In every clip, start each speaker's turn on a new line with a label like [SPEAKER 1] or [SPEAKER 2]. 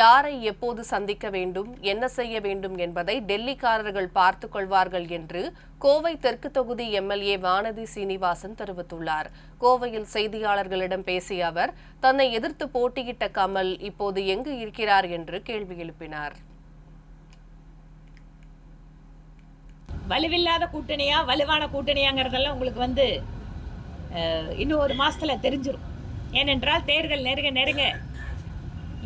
[SPEAKER 1] யாரை எப்போது சந்திக்க வேண்டும் என்ன செய்ய வேண்டும் என்பதை டெல்லிக்காரர்கள் பார்த்துக் கொள்வார்கள் என்று கோவை தெற்கு தொகுதி எம்எல்ஏ வானதி சீனிவாசன் தெரிவித்துள்ளார். கோவையில் செய்தியாளர்களிடம் பேசிய அவர் தன்னை எதிர்த்து போட்டியிட்ட கமல் இப்போது எங்கு இருக்கிறார் என்று கேள்வி எழுப்பினார்.
[SPEAKER 2] வலுவில்லாத கூட்டணியா வலுவான கூட்டணியாங்கிறதெல்லாம் உங்களுக்கு வந்து இன்னும் ஒரு மாசத்துல தெரிஞ்சிடும் ஏனென்றால் தேர்தல் நெருங்க நெருங்க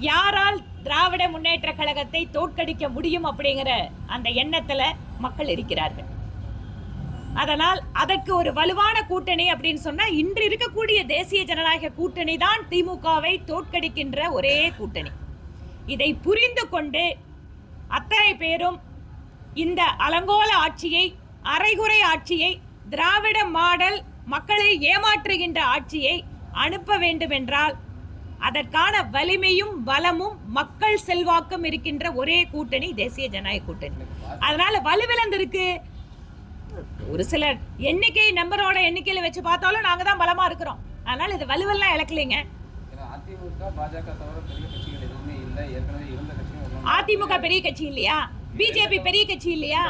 [SPEAKER 2] யாரால் திராவிட முன்னேற்ற கழகத்தை தோற்கடிக்க முடியும் அப்படிங்கிற அந்த எண்ணத்துல மக்கள் இருக்கிறார்கள். அதனால் அதற்கு ஒரு வலுவான கூட்டணி அப்படின்னு சொன்னா இன்று இருக்கக்கூடிய தேசிய ஜனநாயக கூட்டணி தான் திமுகவை தோற்கடிக்கின்ற ஒரே கூட்டணி. இதை புரிந்து கொண்டு அத்தனை பேரும் இந்த அலங்கோல ஆட்சியை அரைகுறை ஆட்சியை திராவிட மாடல் மக்களை ஏமாற்றுகின்ற ஆட்சியை அனுப்ப வேண்டுமென்றால் அதற்கான வலிமையும் பலமும் மக்கள் செல்வாக்கும் இருக்கின்ற ஒரே கூட்டணி தேசிய ஜனநாயக கூட்டணி. அதனால வலுவிழந்திருக்கு ஒரு சில எண்ணிக்கை நம்பரோட எண்ணிக்கையில வச்சு பார்த்தாலும் நாங்க தான் பலமா இருக்கிறோம். அதனால இது வலுவெல்லாம் இழக்கலைங்க.
[SPEAKER 3] அதிமுக பெரிய
[SPEAKER 2] கட்சி இல்லையா? பிஜேபி பெரிய கட்சி இல்லையா?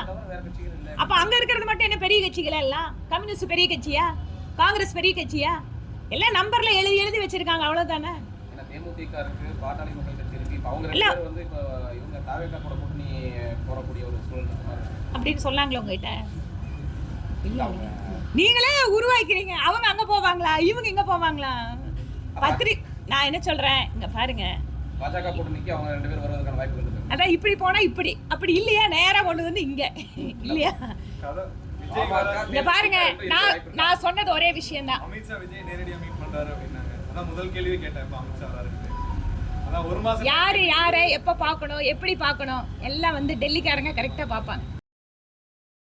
[SPEAKER 2] அப்ப அங்க இருக்கிறது மட்டும் என்ன பெரிய கட்சிகளா எல்லாம் கம்யூனிஸ்ட் பெரிய கட்சியா? காங்கிரஸ் பெரிய கட்சியா? எல்லாம் நம்பர்ல எழுதி எழுதி வச்சிருக்காங்க. அவ்வளவுதானே?
[SPEAKER 3] தேமுதிக இருக்கு பாட்டாளி மக்கள் கட்சி இருக்கு. இப்போ அவங்க வந்து இப்போ இவங்க தாவேக்கா கூட கூட்டணி போறக்கூடிய ஒரு இருக்கு.
[SPEAKER 2] அப்படின்னு சொன்னாங்களே உங்ககிட்ட? நீங்களே உருவாக்கிறீங்க. அவங்க அங்க போவாங்களா? இவங்க இங்க போவாங்களா? பத்திரி நான் என்ன சொல்றேன்? இங்க பாருங்க.
[SPEAKER 3] பாஜக கூட்டணிக்கு அவங்க ரெண்டு பேரும் வருவதற்கான வாய்ப்பு இருக்கு.
[SPEAKER 2] அதான் இப்படி போனா இப்படி. அப்படி இல்லையா? நேரா கொண்டு வந்து இங்க. இல்லையா? இங்க பாருங்க. நான் நான் சொன்னது ஒரே விஷயம்தான்.
[SPEAKER 4] அமித்ஷா விஜய் நேரடியா மீட் பண்றாரு அப்படின்னாங்க. அதான் முதல் கேள்வி கேட்டேன் இப்ப அமித்ஷா வராருன்னு அதான் ஒரு மாசம்
[SPEAKER 2] யாரு யாரை எப்ப பார்க்கணும் எப்படி பார்க்கணும்? எல்லாம் வந்து டெல்லிக்காரங்க கரெக்டா பார்ப்பாங்க.